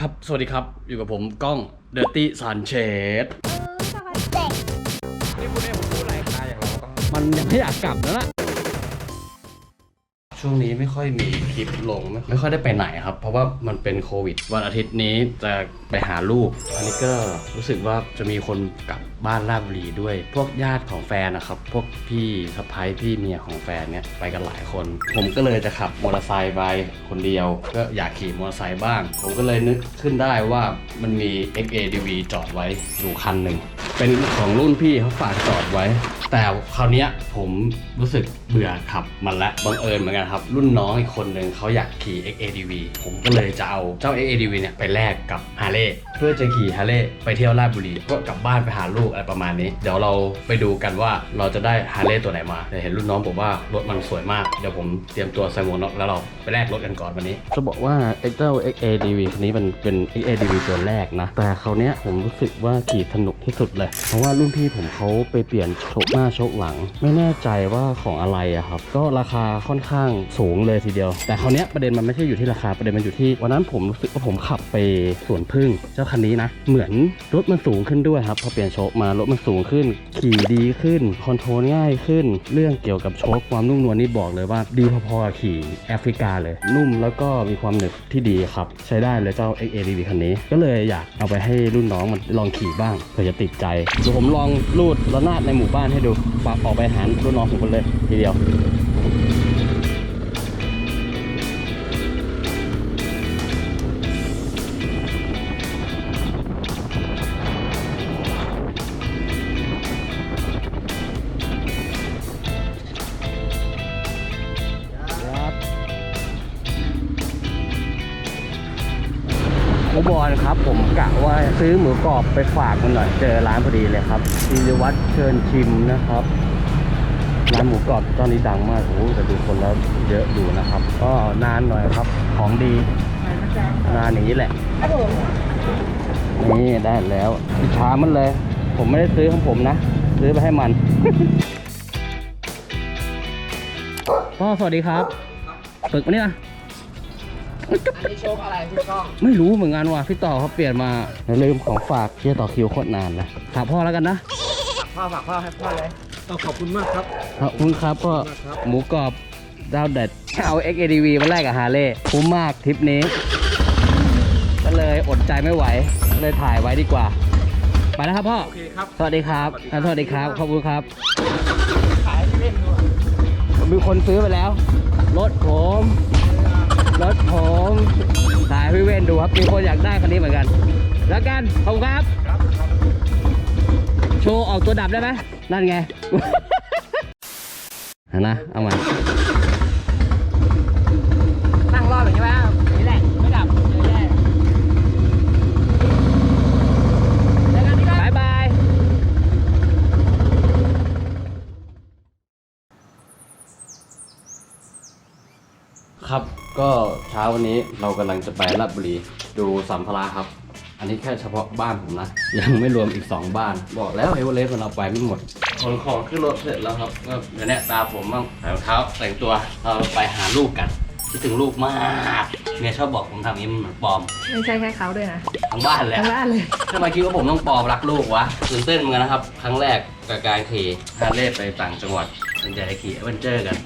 ครับ สวัสดีครับ อยู่กับผมก้อง Dirty Sanchez นี่พูดให้ผมพูดอะไรคณะอย่างเราต้องมันยังไม่อยากกลับแล้วล่ะ ช่วงนี้ไม่ค่อยมีคลิปลงไม่ไม่ค่อยได้ไปไหนครับ เพราะว่ามันเป็นโควิด วันอาทิตย์นี้จะไปหาลูกอันนี้ก็รู้สึกว่าจะมีคนกลับบ้านราบรีด้วย พวกญาติของแฟนนะครับ พวกพี่สะพ้ายพี่เมียของแฟนเนี่ยไปกันหลายคน ผมก็เลยจะขับมอเตอร์ไซค์ไปคนเดียว ก็อยากขี่มอเตอร์ไซค์บ้าง ผมก็เลยนึกขึ้นได้ว่ามันมี XADV จอดไว้อยู่คันหนึ่ง เป็นของรุ่นพี่เขาฝากจอดไว้ แต่คราวเนี้ยผมรู้สึกเบื่อขับมันละบังเอิญเหมือนกันครับ รุ่นน้องอีกคนหนึ่งเขาอยากขี่ XADV ผมก็เลยจะเอาเจ้า XADV เนี่ยไปแลกกับฮาร์เลย์เพื่อจะขี่ฮาร์เลย์ไปเที่ยวราชบุรีก็กลับบ้านไปหาลูกอะไรประมาณนี้ เดี๋ยวเราไปดูกันว่าเราจะได้ฮาร์เลย์ตัวไหนมาแต่เห็นรุ่นน้องบอกว่ารถมันสวยมากเดี๋ยวผมเตรียมตัวใส่หมวกน็อกแล้วเราไปแลกรถกันก่อนวันนี้จะบอกว่าไอ้เจ้า XADV คันนี้มันเป็น XADV ตัวแรกนะแต่คราวเนี้ยผมรู้สึกว่าขี่สนุกที่สุดเลยเพราะว่ารุ่นพี่ผมเขาไปเปลี่ยนโชคหน้าโชคหลัง ไม่แน่ใจว่าของอะไรอะครับ ก็ราคาค่อนข้างสูงเลยทีเดียว แต่คราวนี้ยประเด็นมันไม่ใช่อยู่ที่ราคาประเด็นมันอยู่ที่วันนั้นผมรู้สึกว่าผมขับไปสวนพึ่งเจ้าคันนี้นะ เหมือนรถมันสูงขึ้นด้วยครับพอเปลี่ยนโชคมารถมันสูงขึ้น ขี่ดีขึ้นคอนโทรลง่ายขึ้น เรื่องเกี่ยวกับโชคความนุ่มนวลนี่บอกเลยว่าดีพอๆกับขี่แอฟริกาเลย นุ่มแล้วก็มีความหนึบที่ดีครับ ใช้ได้เลยเจ้า XADV คันนี้ ก็เลยอยากเอาไปให้รุ่นน้องมันลองขี่บ้างเผื่อจะติดใจเดี๋ยวผมลองลูดระนาดในหมู่บ้านให้ดูฝากออกไปหารุ่นน้องผมกันเลยทีเดียว อลครับ ผมกะว่าซื้อหมูกรอบไปฝากมันหน่อยเจอร้านพอดีเลยครับธีรวัตรเชิญชิมนะครับร้านหมูกรอบตอนนี้ดังมากโอ้แต่ดูคนแล้วเยอะอยู่นะครับ ก็นานหน่อยครับของดีนานอย่างนี้แหละนี่ได้แล้วอิจฉามันเลย ผมไม่ได้ซื้อของผมนะ ซื้อไปให้มันพ่อสวัสดีครับ ฝึกมาเนี่ย อันนี้โชคอะไรพี่ก้องไม่รู้เหมือนกันว่ะพี่ต่อเขาเปลี่ยนมาลืมของฝากที่จะต่อคิวโคตรนานเลยฝากพ่อแล้วกันนะฝากพ่อฝากพ่อให้พ่อเลยขอบคุณมากครับขอบคุณครับพ่อขอบคุณมากครับหมูกรอบดาวเด็ดเอา XADV มาแลกกับฮาร์เลย์คุ้มมากทริปนี้ ก็เลยอดใจไม่ไหวก็เลยถ่ายไว้ดีกว่า ไปแล้วครับพ่อโอเคครับสวัสดีครับอะสวัสดีครับ ขอบคุณครับ ขายให้เล่นดูมีคนซื้อไปแล้ว รถผม รถผมถ่ายพี่เวนดูครับ มีคนอยากได้คันนี้เหมือนกัน แล้วกันขอบคุณครับ โชว์ออกตัวดับได้ไหมนั่นไง นะ เอามา นั่งรอบอย่างนี้ไหมนี่แหละไม่ดับเยอะแยะเจอกันที่บ้าน บายบาย ครับ ก็เช้า วันนี้เรากำลังจะไปลาดบุรีดูสัมภาระครับ อันนี้แค่เฉพาะบ้านผมนะ ยังไม่รวมอีก 2 บ้าน บอกแล้วเอเวอเรสต์มันเอาไปไม่หมดขนของขึ้นรถเสร็จแล้วครับก็เดี๋ยวเนี้ตาผมบ้างใส่รองเท้าแต่งตัวเราไปหาลูกกันคิดถึงลูกมากเมียชอบบอกผมทำอย่างนี้มันเหมือนปลอมไม่ใช่แค่เขาด้วยนะทั้งบ้านแหละทั้งบ้านเลยทำไมคิดว่าผมต้องปลอมรักลูกวะตื่นเต้นเหมือนกันนะครับ ครั้งแรกกับการขี่ฮาร์เลย์ไปต่างจังหวัดสนใจจะขี่เอเวนเจอร์กัน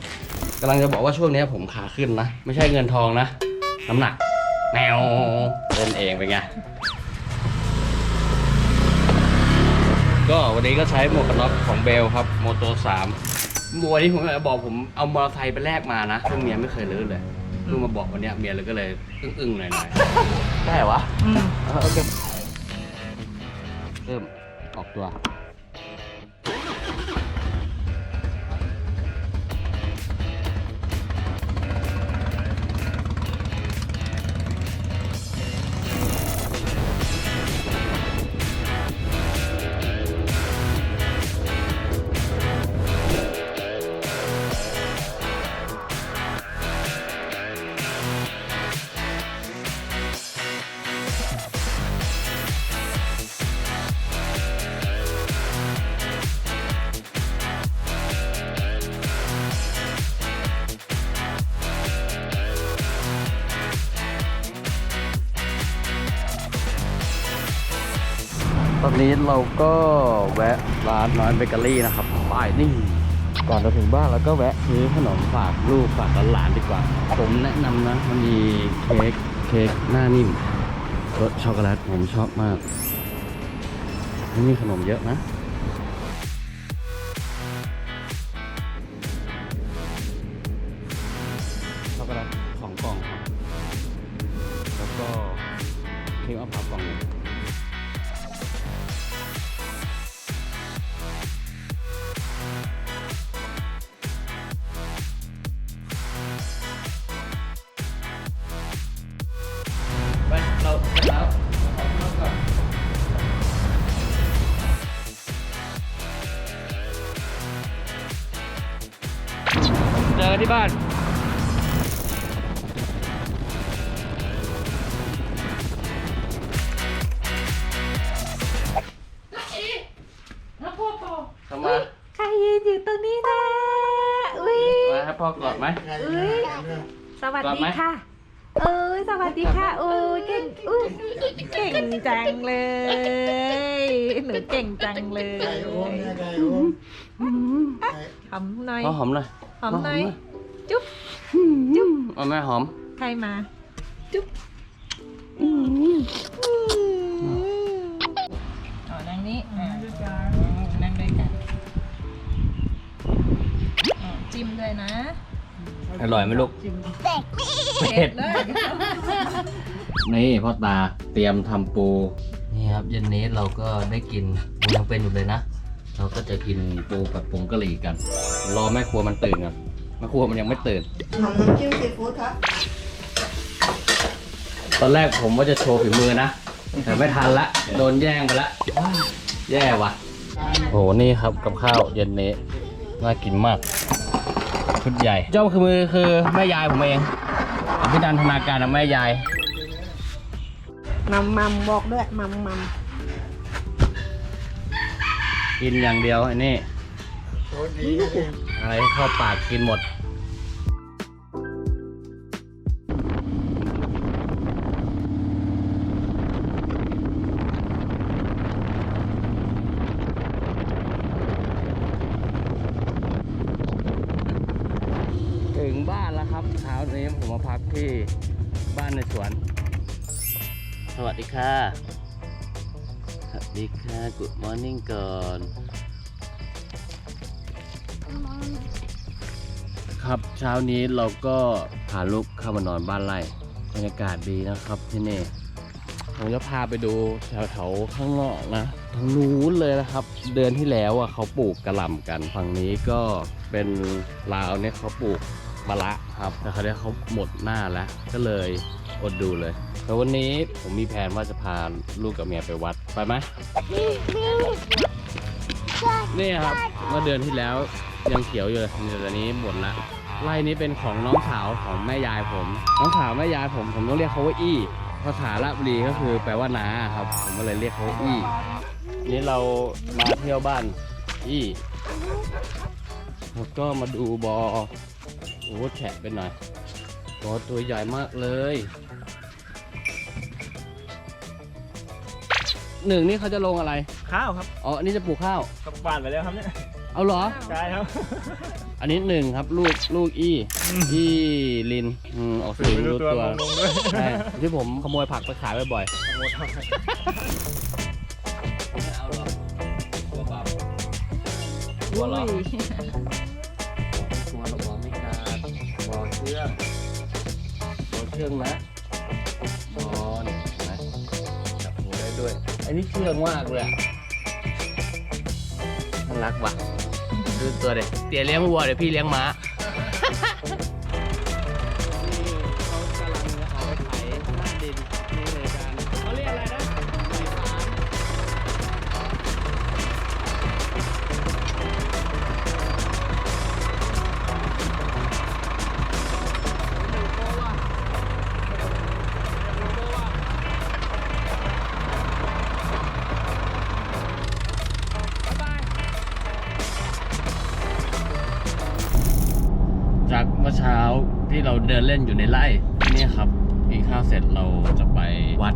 กำลังจะบอกว่าช่วงนี้ผมขาขึ้นนะ ไม่ใช่เงินทองนะ น้ำหนักแนวเล่นเองเป็นไง ก็วันนี้ก็ใช้หมวกกันน็อกของเบลครับ โมโต3บัวที่ผมบอกผมเอามอเตอร์ไซค์ไปแลกมานะซึ่งเมียไม่เคยลื้อเลยเพิ่งมาบอกวันเนี้ยเมียเลยก็เลยอึ้งๆหน่อยๆได้เหรอวะอืมเออโอเคเริ่มออกตัว ตอนนี้เราก็แวะร้านน้อยเบเกอรี่นะครับป้ายนี่ ก่อนจะถึงบ้านเราก็แวะซื้อขนมฝากลูกฝากหลานดีกว่า ผมแนะนำนะมันมีเค้กเค้กหน้านิ่มรสช็อกโกแลตผมชอบมากนี่มีขนมเยอะนะช็อกโกแลตของกล่องครับแล้วก็เค้กมะพร้าวกล่อง พ่อกอดไหมอุ้ยสวัสกลับดีไหมค่ะ เอ้ยสวัสดีค่ะโอ้ยเก่งอุ้ยเก่งจังเลย หนูเก่งจังเลยไก่โอมเนี่ยไก่โอมไก่หอมหน่อยพ่อหอมหน่อยหอมหน่อยพ่จุ๊บจุ๊บเอาแม่หอม ใครมา จุ๊บอ๋อนั่งนี้อ่านั่งด้วยกันอ๋อ จิ้มด้วยนะอร่อยไหมลูก เผ็ดเลย นี่พ่อตาเตรียมทำปู นี่ครับเย็นนี้เราก็ได้กินมันยังเป็นอยู่เลยนะ เราก็จะกินปูกับผงกะหรี่กัน รอแม่ครัวมันตื่นก่อนแม่ครัวมันยังไม่ตื่น ทำน้ำจิ้มซีฟู้ดครับตอนแรกผมว่าจะโชว์ฝีมือนะ แต่ไม่ทันละ โดนแย่งไปละแย่ว่ะโอ้โหนี่ครับกับข้าวเย็นนี้ น่ากินมาก ชุดใหญ่เจ้าคือมือคือแม่ยายผมเองอภินันทนาการนะแม่ยายมัมมัมบอกด้วยมัมมัมกินอย่างเดียวไอ้นี่โอ้ดีเลยอะไรเข้าปากกินหมด บ้านแล้วครับเช้านี้ผมมาพักที่บ้านในสวน สวัสดีค่ะ สวัสดีค่ะ Good morning ก่อน ครับเช้านี้เราก็พาลูกเข้ามานอนบ้านไร่บรรยากาศดีนะครับที่นี่ผมจะพาไปดูแถวๆข้างนอกนะทางนู้นเลยนะครับ เดือนที่แล้วอะเขาปลูกกระหล่ำกันฝั่งนี้ก็เป็นลาวเนี่ยเขาปลูก มะละครับแต่คราวนี้เขาหมดหน้าแล้ว ก็เลยอดดูเลยแต่วันนี้ผมมีแผนว่าจะพาลูกกับเมียไปวัดไปไหมนี่ครับเมื่อเดือนที่แล้วยังเขียวอยู่เลยแต่ตอนนี้หมดละไร่นี้เป็นของน้องสาวของแม่ยายผม น้องสาวแม่ยายผมผมต้องเรียกเขาว่าอี้ภาษาละบุรีก็คือแปลว่าน้าครับ ผมก็เลยเรียกเขาว่าอี้นี่เรามาเที่ยวบ้านอี้แล้วก็มาดูบอ โอ้โหแฉะไปหน่อยบอตัวใหญ่มากเลยหนึ่งนี่เขาจะลงอะไร ข้าวครับอ๋ออันนี้จะปลูกข้าวกับบ้านไปแล้วครับเนี่ยเอาเหรอ ใช่ครับอันนี้หนึ่งครับลูกลูกอี้อี้ลินอืมออกเสียงรู้ตัวงงๆด้วยใช่ที่ผมขโมยผักไปขายบ่อยขโมยทำไมๆไม่เอาหรอกกลัวบาปกลัวเหรอ บอกเชื่องบอกเชื่องนะนอนนะจับหูได้ด้วย อันนี้เชื่องมากเลยน่ารักว่ะดูตัวเด็กเตี๋ยเลี้ยงวัวเดี๋ยวพี่เลี้ยงม้าเขากำลังเอาไปไถหน้าดิน กเมื่อเช้าที่เราเดินเล่นอยู่ในไร่เนี่ยครับกินข้าวเสร็จเราจะไปวัด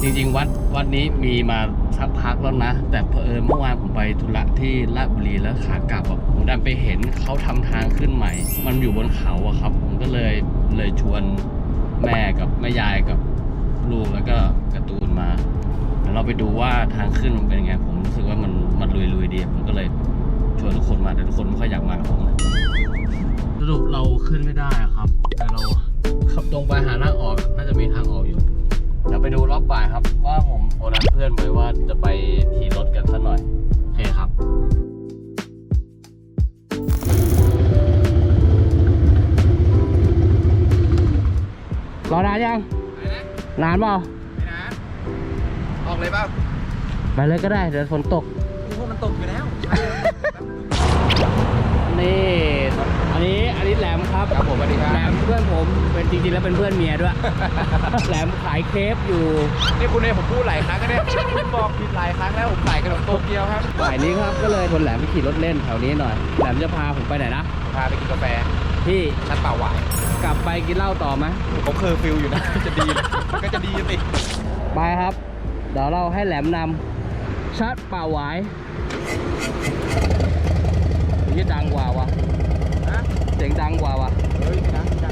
จริงๆ วัดวัดนี้มีมาสักพักแล้วนะ แต่เผอิญเมื่อวานผมไปธุระที่ราชบุรีแล้วขากลับผมดันไปเห็นเขาทำทางขึ้นใหม่ มันอยู่บนเขาอะครับ ผมก็เลยเลยชวนแม่กับแม่ยายกับลูกแล้วก็กร์ตูนมาเดี๋ยวเราไปดูว่าทางขึ้นมันเป็นยังไงผมรู้สึกว่ามันมันลุยๆดีผมก็เลยชวนทุกคนมาแต่ทุกคนไม่ค่อยอยากมากับผมนะ สรุปเราขึ้นไม่ได้อะครับ แต่เราขับตรงไปหาทางออก น่าจะมีทางออกอยู่เดี๋ยวไปดูรอบบ่ายครับ ว่าผมโอนัดเพื่อนไว้ว่าจะไปขี่รถกันสักหน่อย โอเคครับรอนานยังนานเปล่าไม่นะออกเลยเปล่าไปเลยก็ได้ เดี๋ยวฝนตกพวกมันตกอยู่แล้ว นี่อั นนี้อันนี้แหลมครับครับผมสวัสดีครับแหลมเพื่อนผมเป็นจริงๆแล้วเป็นเพื่อนเมียด้วย แหลมขายเครปอยู่นี่คุณเองผมพูดหลายครั้งแล้วเนี่ยคุณบอกผิดหลายครั้งแล้วผมขายขนมโตเกียวครับบ่ายนี้ครับก็เลยชวนแหลมไปขี่รถเล่นแถวนี้หน่อยแหลมจะพาผมไปไหนนะพาไปกินกาแฟที่ชั้นเป่าหวานกลับไปกินเหล้าต่อไหมผมเคอร์ฟิวอยู่นะจะดีก็จะดีสิไปครับเดี๋ยวเราให้แหลมนำชัดป่าหวายนี่ดังกว่าวะนะ เสียงดังกว่าวะเฮ้ยดังดัง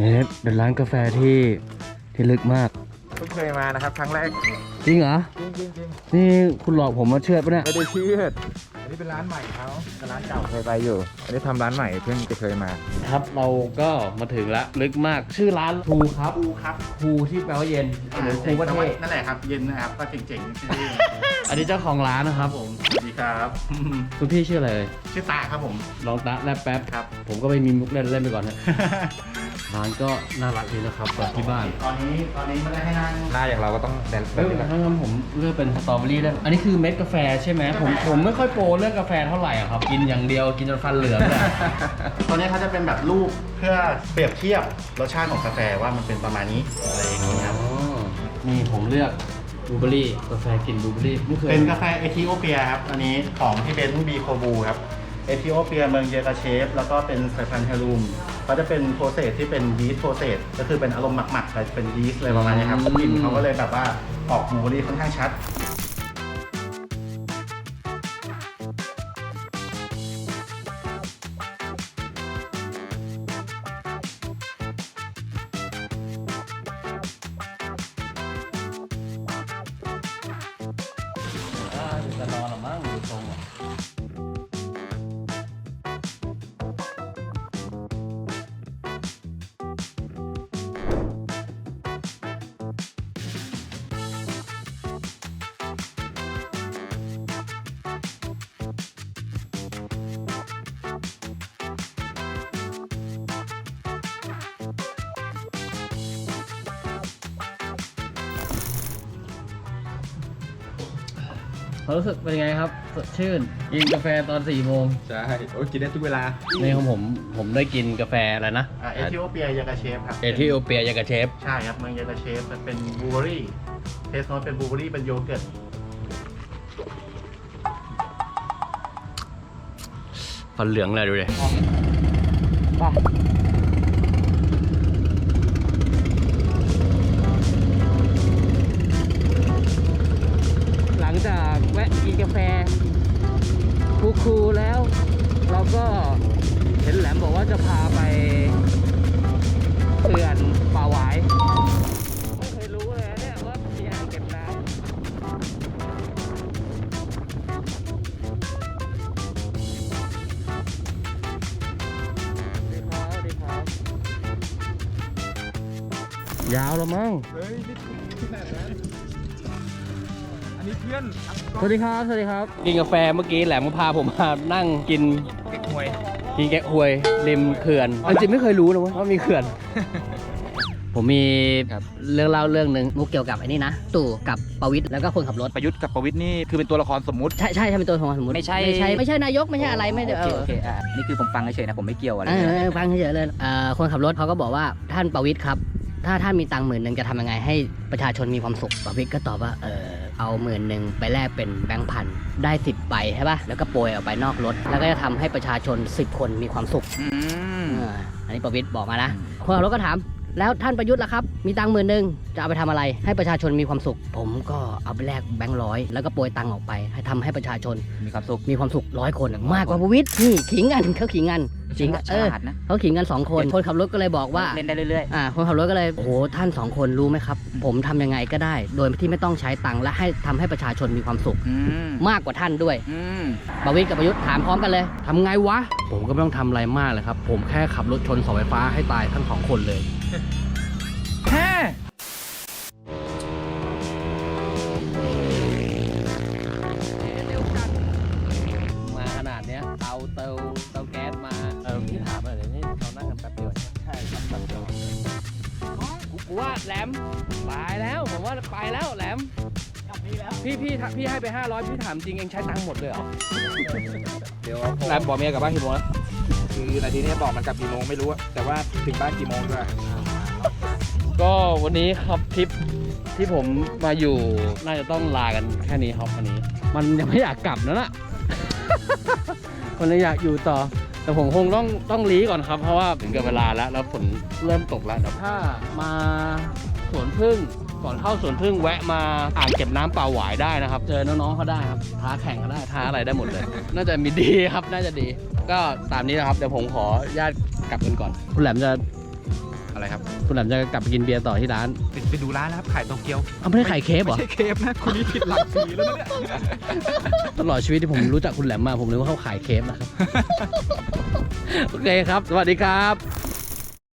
นี่เป็นร้านกาแฟที่ที่ลึกมากเพิ่งเคยมานะครับ ครั้งแรกจริงเหรอจริงจริงจริงนี่คุณหลอกผมมาเชื่อดปะเนี่ยไม่ได้เชื่ออั นนี้เป็นร้านใหม่เขาแต่ร้านเก่าเคยไปอยู่ อันนี้ทำร้านใหม่เพิ่งจะเคยมา ครับเราก็มาถึงแล้วลึกมากชื่อร้านภูครับภูครับภูที่แปลว่าเย็นหรือภูประเทศนั่นแหละครับ เย็นนะครับ ก็เจ๋งๆชื่ออันนี้เจ้าของร้านนะครับผมสวัสดีครับ คุณพี่ชื่ออะไรเอ่ยชื่อตาครับผม ลองตะแลบแป๊บครับ ผมก็ไม่มีมุกเล่นเล่นไปก่อนนะ ร้านก็น่ารักดีนะครับเปิดที่บ้านตอนนี้ตอนนี้ไม่ได้ให้นั่ง หน้าอย่างเราก็ต้องแดนแบเอ้บยนี้นะถ้างั้นผมเลือกเป็นสตรอเบอรี่ได้ อันนี้คือเม็ดกาแฟใช่ไหมผมผมไม่ค่อยโปรเรื่องกาแฟเท่าไหร่อะครับ กินอย่างเดียวกินจนฟันเหลืองเลยตอนนี้เขาจะเป็นแบบรูปเพื่อเปรียบเทียบรสชาติของกาแฟว่ามันเป็นประมาณนี้อะไรอย่างนี้ครับอ๋อนี่ผมเลือกบลูเบอรี่กาแฟกลิ่นบลูเบอรี่ไม่เคยเป็นกาแฟเอธิโอเปียครับ อันนี้ของที่เป็นบีโคบูครับ เอธิโอเปียเมืองเยกาเชฟ แล้วก็เป็นสายพันธุ์เฮลูมเขาจะเป็นโปรเซสที่เป็นยีสต์โปรเซสก็คือเป็นอารมณ์หมักๆไปเป็นยีสต์อะไรประมาณนี้ครับกลิ่นเขาก็เลยแบบว่าออกบลูเบอรี่ค่อนข้างชัด เขารู้สึกเป็นไงครับสดชื่นกินกาแฟตอน4ี่โมงใช่โอ้ยกินได้ทุกเวลาในของผมผมได้กินกาแฟอะไรนะอ่าเอธิโอเปียเยกาเชฟครับเอธิโอเปียยากาเชฟใช่ครับเมืองเยกาเชฟมันเป็นบลูเบอรี่เทสโนตเป็นบลูเบอรี่เป็นโยเกิร์ตฟันเหลืองเลยดูดิไป กินกาแฟคูลๆแล้ว เราก็เห็นแหลมบอกว่าจะพาไปเขื่อนป่าหวายไม่เคยรู้เลยนะเนี่ยว่ามีอ่างเก็บน้ำดีครับดีครับยาวแล้วมั้ง เฮ้ยนี่ขนาดนั้นอันนี้เพื่อน สวัสดีครับ สวัสดีครับ กินกาแฟเมื่อกี้แหลมก็พาผมมานั่งกินเก๊กฮวยกินแกะฮวยริมเขื่อนเอาจริงไม่เคยรู้นะว่ามีเขื่อน ผมมีครับเรื่องเล่าเรื่องหนึ่งมุกเกี่ยวกับไอ้นี่นะ ตู่กับประวิทย์แล้วก็คนขับรถ ประยุทธ์กับประวิทย์นี่คือเป็นตัวละครสมมุติ ใช่ใช่ใช่เป็นตัวของสมมติไม่ใช่ ไม่ใช่ไม่ใช่นายกไม่ใช่อะไรไม่ได้โอเอเคอโอเคอะนี่คือผมฟังเฉยๆนะ ผมไม่เกี่ยวอะไรเออเลยเออฟังเฉยๆเลยเอ่อคนขับรถเขาก็บอกว่าท่านประวิทย์ครับ ถ้าท่านมีตังค์หมื่นหนึ่งจะทำยังไงให้ประชาชนมีความสุขประวิทย์ก็ตอบว่าเออ เอาหมื่นหนึ่งไปแลกเป็นแบงค์พันได้สิบใบใช่ป่ะแล้วก็โปรยออกไปนอกรถ แล้วก็จะทำให้ประชาชนสิบคนมีความสุขอืมเอออันนี้ประวิทย์บอกมานะคนขับรถก็ถาม แล้วท่านประยุทธ์ล่ะครับ มีตังค์หมื่นหนึ่งจะเอาไปทำอะไร ให้ประชาชนมีความสุข ผมก็เอาไปแลกแบงค์ร้อยแล้วก็โปรยตังค์ออกไป ให้ทำให้ประชาชนมีความสุข มีความสุขร้อยคนมากกว่าประวิทย์นี่ขิงกันเขาขิงกัน ขิงกันฉเออลาดนะเขาขิงกันสองคนคนขับรถก็เลยบอกว่า เล่นได้เรื่อยอ่าคนขับรถก็เลยโอ้โหท่านสองคนรู้ไหมครับ ผมทำยังไงก็ได้ โดยที่ไม่ต้องใช้ตังค์และให้ทำให้ประชาชนมีความสุข ๆอืมมากกว่าท่านด้วย อืมประวิทย์กับประยุทธ์ถามพร้อมกันเลยทำไงวะ ผมก็ไม่ต้องทำอะไรมากเลยครับ ผมแค่ขับรถชนเสาไฟฟ้าให้ตายทั้งสองคนเลย แฮ่มาขนาดเนี้ยเตาเตาเตาแกูกูว่าแหลมตายแล้วผมว่าไปแล้วแหลมพี่พี่พี่ให้ไป 500พี่ถามจริงเองใช้ตังค์หมดเลยเหรอเดี๋ยวแหลมบอกเมียกลับบ้านกี่โมงแล้วคือนาทีนี้บอกมันกลับกี่โมงไม่รู้อะแต่ว่าถึงบ้านกี่โมงด้วยก็วันนี้ครับทริปที่ผมมาอยู่น่าจะต้องลากันแค่นี้ครับวันนี้ มันยังไม่อยากกลับนะน่ะ มันยังอยากอยู่ต่อ แต่ผมคงต้องต้องลีก่อนครับ เพราะว่าถึงกับเวลาแล้วแล้วฝนเริ่มตกแล้วเดี๋ยวถ้ามาสวนพึ่งก่อนเข้าสวนพึ่งแวะมาอ่างเก็บน้ำเปล่าหวายได้นะครับ เจอน้องๆเขาได้ครับท้าแข่งก็ได้ท้าอะไรได้หมดเลย น่าจะมีดีครับน่าจะดี ก็ตามนี้นะครับเดี๋ยวผมขออนุญาตกลับกันก่อน คุณแหลมจะ อะไรครับคุณแหลมจะกลับไปกินเบียร์ต่อที่ร้านไปไปดูร้านนะครับขายโตเกียวเอาไม่ได้ไข่เคฟเหรอไม่ใช่เคฟนะคุณนี่ผิดหลักสีแล้วนะเนี่ยตลอดชีวิตที่ผมรู้จักคุณแหลมมาผมนึกว่าเขาขายเคฟนะครับ โอเคครับ สวัสดีครับ